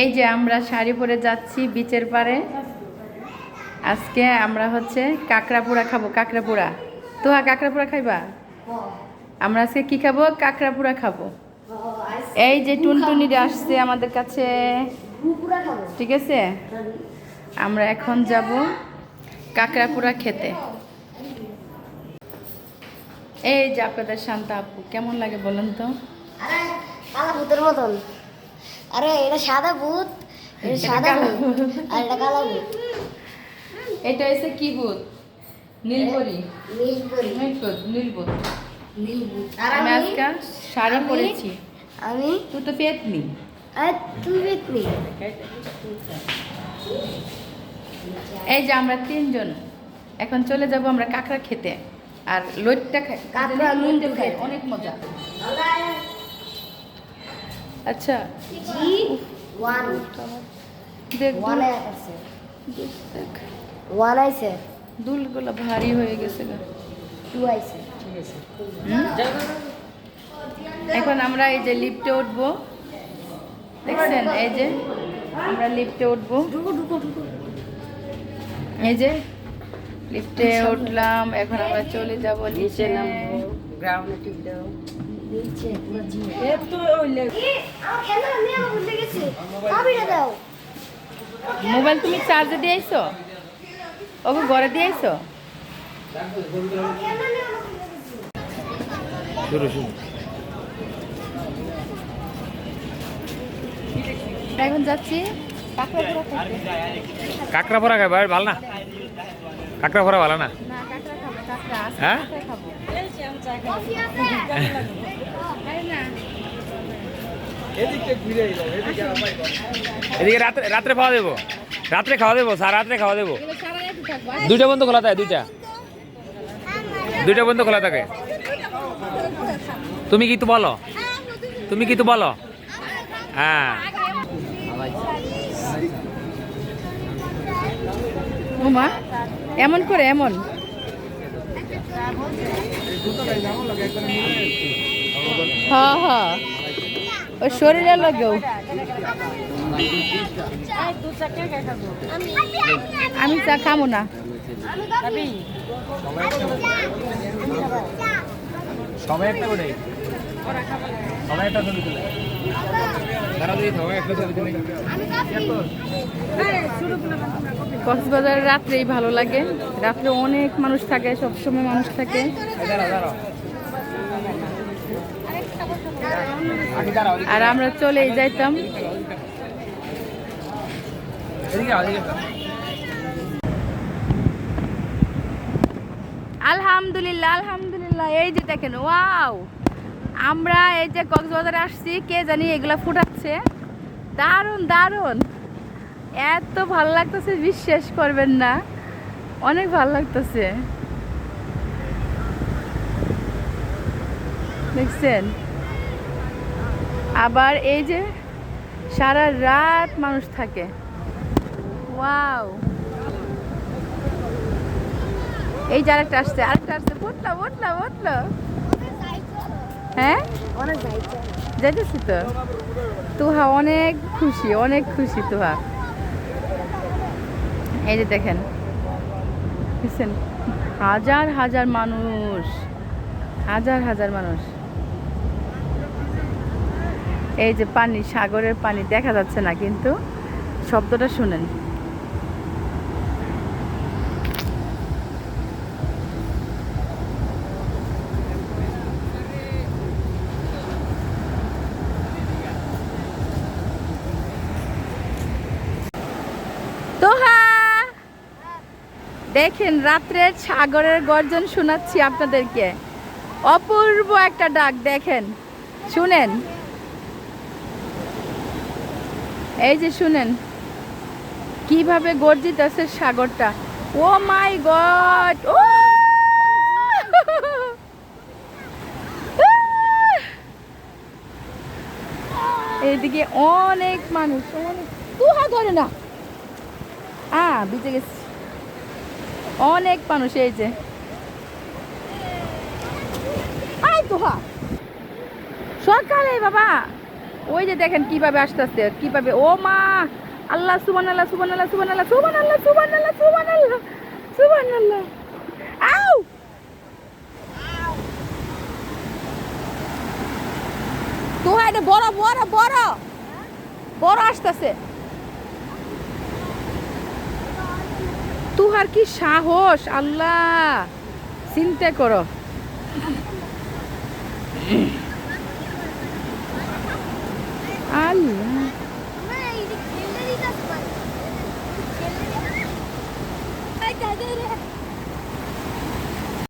এই যে আমরা শাড়ি পরে যাচ্ছি বিচের পারে। আজকে আমরা হচ্ছে কাঁকড়া পোড়া খাব কাঁকড়া পোড়া তোহা কাঁকড়া পোড়া খাইবা? আমরা আজকে কি খাব? কাঁকড়া পোড়া খাব। এই যে টুনটুনিটা আসছে আমাদের কাছে। ঠিক আছে? আমরা এখন যাব কাঁকড়া পোড়া খেতে। এই যে আপনাদের শান্তা আপু, কেমন লাগে বলেন তো? মতন। আরে এটা সাদা ভূত। এটা সাদা ভূত। আর এটা কালা ভূত। এটা হচ্ছে কি বুধ নীলপরি। নীলপরি। নীলপদ নীলপদ নীল ভূত। আর আমি? আমি আজকে শাড়ি পরেছি। আমি? তুই তো পেতনি। আর তুই পেতনি? এই যে আমরা তিনজন এখন চলে যাব আমরা কাঁকড়া খেতে। আর লইটটা খাই কাঁকড়া লইট্টা খাই। অনেক মজা। আচ্ছা। জি ওয়ান দেখ ওয়ান আছে। দেখ ওয়ান আইছে দুলগুলো ভারী হয়ে গেছে গা। টু আইছে হুম? এখন আমরা এই যে লিফটে উঠবো। দেখছেন? এই যে আমরা লিফটে উঠবো। এই যে লিফটে উঠলাম। এখন আমরা চলে যাব নিচে নিচে পুরো জি এ আমার ক্যামেরা নিয়ে ভুলে গেছি। চাবিটা দাও। মোবাইল তুমি চার্জে দিয়ে আইছো? ওকে ঘরে দিয়ে আইছো? এখন যাচ্ছি। কাঁকড়া পোড়া খাইতে। খাই ভাই ভালো না? কাঁকড়া ফোড়া ভালো না? হ্যাঁ? কাঁকড়া খাব কফি আছে আরে না এদিকে রাত্রে রাত্রে খাওয়া দেবো। রাত্রে খাওয়া দেবো সারা রাত্রে খাওয়া দেবো। দুইটা বন্ধ খোলা থাকে দুইটা। দুইটা বন্ধ খোলা থাকে। তুমি কি তো বলো? তুমি কি তো বলো? হ্যাঁ। উমা এমন করে এমন। হ্যাঁ হ্যাঁ ওই শরীরের লাগেও। আমি চা খাব না। সবাই একটা করে। সবাই একটা ছবি তুলে। দাঁড়া দিই সবাই একটা ছবি তুলে। কক্সবাজার রাত্রেই ভালো লাগে। রাত্রে অনেক মানুষ থাকে সবসময় মানুষ থাকে। আর আমরা চলেই যাইতাম। আলহামদুলিল্লাহ আলহামদুলিল্লাহ। এই যে দেখেন, ওয়াও! আমরা এই যে কক্সবাজারে আসছি, কে জানি এগুলা ফুটাচ্ছে। দারুণ দারুণ! এত ভালো লাগতেছে, বিশ্বাস করবেন না। অনেক ভালো লাগতেছে। দেখছেন? আবার এই যে সারা রাত মানুষ থাকে। ওয়াও। এই যে আরেকটা আসছে আরেকটা আসছে। উঠল উঠল উঠল। হ্যাঁ? যাইতেছি তো। তুহা অনেক খুশি অনেক খুশি তুহা। এই যে দেখেন। হাজার হাজার মানুষ। হাজার হাজার মানুষ। এই যে পানি, সাগরের পানি, দেখা যাচ্ছে না কিন্তু শব্দটা শুনেন। দেখেন, রাত্রের সাগরের গর্জন শোনাচ্ছি আপনাদেরকে। অপূর্ব একটা ডাক, দেখেন। শুনেন। এই যে শুনেন, কীভাবে গর্জিত আছে সাগরটা? ও মাই গড! ও! এইদিকে অনেক মানুষ, অনেক ধরে না। আ ভিজে গেছি। অনেক মানুষ এই যে। আই তোহা। সকালে বাবা। ওই যে দেখেন কীভাবে আসতে আসতে কীভাবে, ও মা! আল্লাহ সুবান আল্লাহ সুবান আল্লাহ সুবান আল্লাহ সুবান আল্লাহ সুবান আল্লাহ সুবান আল্লাহ সুবান আল্লাহ আউ! তো এটা বড় বড় বড়। বড় আসতেছে। তুহার কি সাহস? আল্লাহ, চিন্তা করো। আল্লাহ